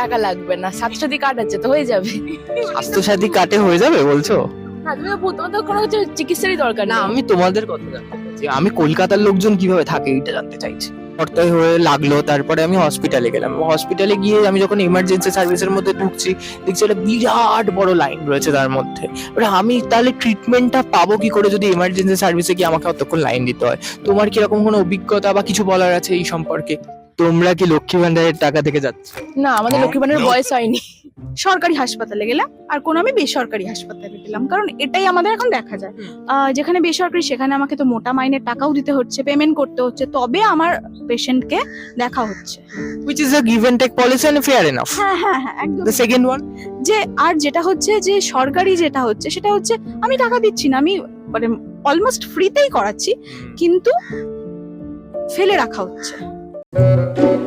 টাকা লাগবে না স্বাস্থ্যসাথী কার্ড আছে তো হয়ে যাবে। স্বাস্থ্য স্বাস্থ্যসাথী কাটে হয়ে যাবে বলছো? না তুমি তোমার তো কোনো কিছু চিকিৎসারই দরকার না আমি তোমাদের কথা জানতে চাইছি। আমি কলকাতার লোকজন কীভাবে থাকে এটা জানতে চাইছি। সপ্তাহে হয়ে লাগল তারপরে আমি হসপিটালে গেলাম। হসপিটালে গিয়ে আমি যখন ইমার্জেন্সি সার্ভিসের মধ্যে ঢুকছি দেখছি একটা বিরাট বড় লাইন রয়েছে তার মধ্যে। এবার আমি তাহলে ট্রিটমেন্টটা পাবো কি করে যদি ইমার্জেন্সি সার্ভিসে গিয়ে আমাকে অতক্ষণ লাইন দিতে হয়? তোমার কীরকম কোনো অভিজ্ঞতা বা কিছু বলার আছে এই সম্পর্কে? তোমরা কি লক্ষ্মী ভান্ডারের টাকা থেকে যাচ্ছ? না আমাদের লক্ষ্মী ভান্ডারের বয়স হয়নি। সরকারি হাসপাতালে গেলাম আর কোন আমি বেসরকারি হাসপাতালে গেলাম কারণ এটাই আমাদের এখন দেখা যায়। আহ, যেখানে বেসরকারি সেখানে আমাকে তো মোটা মাইনের টাকাও দিতে হচ্ছে পেমেন্ট করতে হচ্ছে তবে আমার পেশেন্টকে দেখা হচ্ছে। Which is a give and take policy and fair enough. হ্যাঁ হ্যাঁ হ্যাঁ একদম। The second one? যে আর যেটা হচ্ছে যে সরকারি যেটা হচ্ছে সেটা হচ্ছে আমি টাকা দিচ্ছি না আমি মানে অলমোস্ট ফ্রিতেই করাচ্ছি কিন্তু ফেলে রাখা হচ্ছে। Thank you.